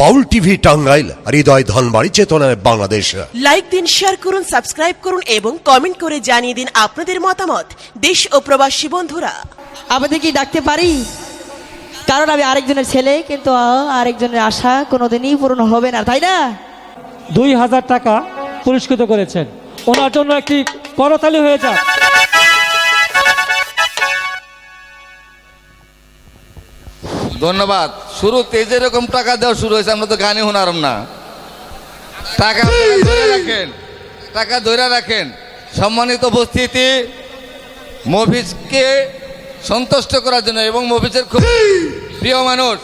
বাউল TV Tangail হৃদয় ধনবাড়ি চেতনায় Bangladesh. Like দিন শেয়ার করুন সাবস্ক্রাইব করুন এবং কমেন্ট করে জানিয়ে দিন আপনাদের মতামত। দেশ ও প্রবাসী বন্ধুরা। আমাদের কি ডাকতে পারি? কারণ আমি আরেকজনের ছেলে কিন্তু আরেকজনের আশা কোনোদিনই পূরণ হবে না তাই না? দুই হাজার টাকা পুরস্কৃত করেছেন। ওনার জন্য একটি করতালি হয়ে যাক ধন্যবাদ। শুরুতে যেরকম টাকা দেওয়া শুরু হয়েছে আমরা তো গানে শোনারম না। টাকা ধরে রাখেন। টাকা ধরে রাখেন। সম্মানিত উপস্থিতি মফিজকে সন্তুষ্ট করার জন্য এবং মফিজের খুব প্রিয় মানুষ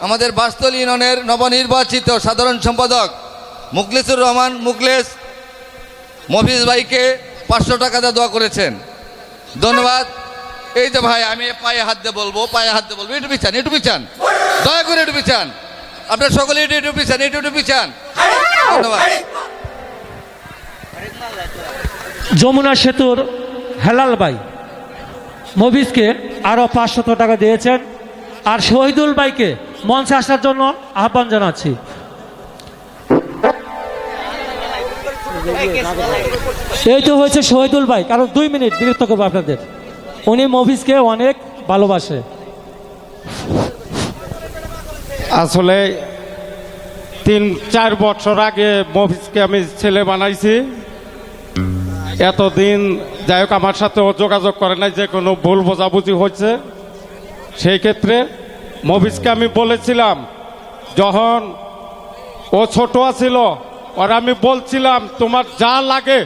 আমাদের বাস্তল ইউনিয়নের নবনির্বাচিত সাধারণ সম্পাদক মুখলেসুর রহমান মুখলেস মফিজ ভাইকে পাঁচশো টাকা দিয়ে দোয়া করেছেন। ধন্যবাদ। এই যে ভাই, আমি পায়ে হাত দিয়ে বলব, পায়ে হাত দিয়ে বলব। একটু পিছান একটু পিছান দয়া করে একটু পিছান আপনার সকলে একটু একটু পিছান একটু একটু পিছান ধন্যবাদ। যমুনা সেতুর হেলাল ভাই মবিজকে আরও পাঁচশত টাকা দিয়েছেন আর শহীদুল ভাইকে মঞ্চে আসার জন্য আহ্বান জানাচ্ছি। এই তো হয়েছে শহীদুল ভাই, কারণ দুই মিনিট বিরক্ত করব আপনাদের। উনি মফিজকে অনেক ভালোবাসে। আসলে তিন, চার বছর আগে মফিজকে আমি ছেলে বানাইছি। এতদিন, যাই হোক, আমার সাথে যোগাযোগ করে নাই, যে কোনো ভুল বোঝাবুঝি হয়েছে। সেই ক্ষেত্রে মফিজকে আমি বলেছিলাম, যখন ও ছোট ছিল আর আমি বলছিলাম, তোমার যা লাগে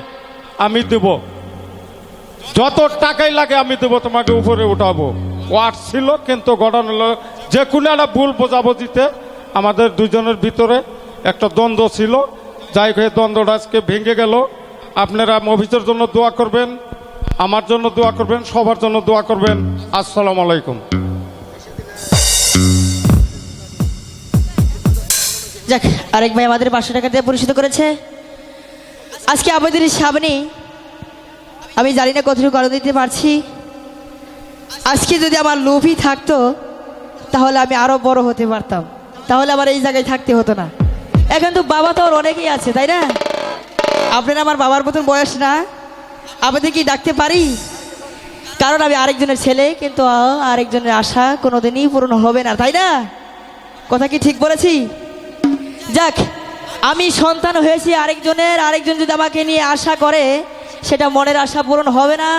আমি দেব। যত টাকাই লাগে আমি দেবো, তোমাকে উপরে উঠাবো। ও ছিল, কিন্তু ঘটনা হলো, যে কোনো একটা ভুল বোঝাবুঝিতে আমাদের দুজনের ভিতরে একটা দ্বন্দ্ব ছিল। যাই হয়ে দ্বন্দ্বটা আজকে ভেঙে গেল। আপনারা মফিসের জন্য দোয়া করবেন, আমার জন্য দোয়া করবেন, সবার জন্য দোয়া করবেন। আসসালামু আলাইকুম। যাক, আরেক ভাই আমাদের পাঁচশো টাকা দিয়ে পরিশোধ করেছে। আজকে আমাদের সামনে আমি জানি না কতটুকু আনন্দ দিতে পারছি। আজকে যদি আমার লোভই থাকতো, তাহলে আমি আরও বড় হতে পারতাম। তাহলে আমার এই জায়গায় থাকতে হতো না। এখন তো বাবা তো আর অনেকেই আছে, তাই না? আপনারা আমার বাবার মতন বয়স না। আপনাদের কি ডাকতে পারি? কারণ আমি আরেকজনের ছেলে, কিন্তু আরেকজনের আশা কোনোদিনই পূরণ হবে না, তাই না? কথা কি ঠিক বলেছি? যাক, আমি সন্তান হয়েছি আরেকজনের, আরেকজন যদি আমাকে নিয়ে আশা করে সেটা মনের আশা পূরণ হবে না।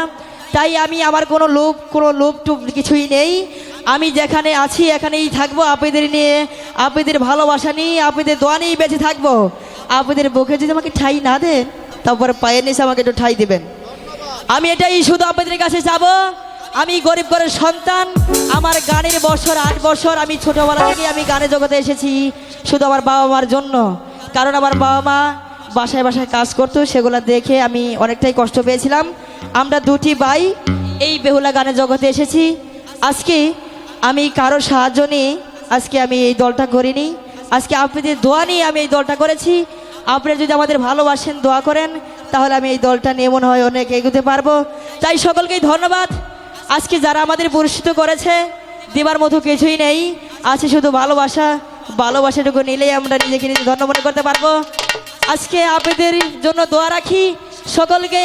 তাই আমি আমার কোনো লোভ কোনো লোভ টুপ কিছুই নেই। আমি যেখানে আছি, এখানেই থাকব। আপনাদের নিয়ে, আপনাদের ভালোবাসা নিয়ে, আপনাদের দোয়া নিয়েই বেঁচে থাকব। আপনাদের বুকে যদি আমাকে ঠাই না দেন, তারপরে পায়ের নিচে আমাকে একটু ঠাই দেবেন। আমি এটাই শুধু আপনাদের কাছে যাব আমি গরিব ঘরের সন্তান। আমার গানের বছর, আট বছর আমি ছোটবেলা থেকে আমি গানের জগতে এসেছি। শুধু আমার বাবা মার জন্য। কারণ আমার বাবা মা বাসায় বাসায় কাজ করতো, সেগুলো দেখে আমি অনেকটাই কষ্ট পেয়েছিলাম। আমরা দুটি ভাই এই বেহুলা গানের জগতে এসেছি। আজকে আমি কারও সাহায্য নিয়ে আজকে আমি এই দলটা করিনি। আজকে আপনাদের দোয়া নিয়ে আমি এই দলটা করেছি। আপনারা যদি আমাদের ভালোবাসেন, দোয়া করেন, তাহলে আমি এই দলটা নিয়ে মনে হয় অনেক এগোতে পারব। তাই সকলকেই ধন্যবাদ। আজকে যারা আমাদের পুরস্কৃত করেছে, দেবার মতো কিছুই নেই। আছে শুধু ভালোবাসা। ভালোবাসাটুকু নিলেই আমরা নিজেকে নিজে ধন্য মনে করতে পারব। আজকে আপনাদের জন্য দোয়া রাখি। সকলকে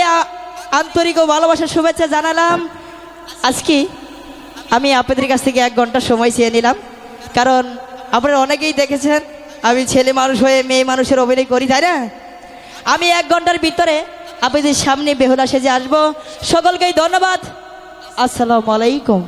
আন্তরিক ও ভালোবাসার শুভেচ্ছা জানালাম। আজকে আমি আপনাদের কাছ থেকে এক ঘণ্টা সময় চেয়ে নিলাম। কারণ আপনারা অনেকেই দেখেছেন, আমি ছেলে মানুষ হয়ে মেয়ে মানুষের অভিনয় করি, তাই না? আমি এক ঘণ্টার ভিতরে আপনাদের সামনে বেহুলা সেজে আসব। সকলকেই ধন্যবাদ। আসসালামু আলাইকুম।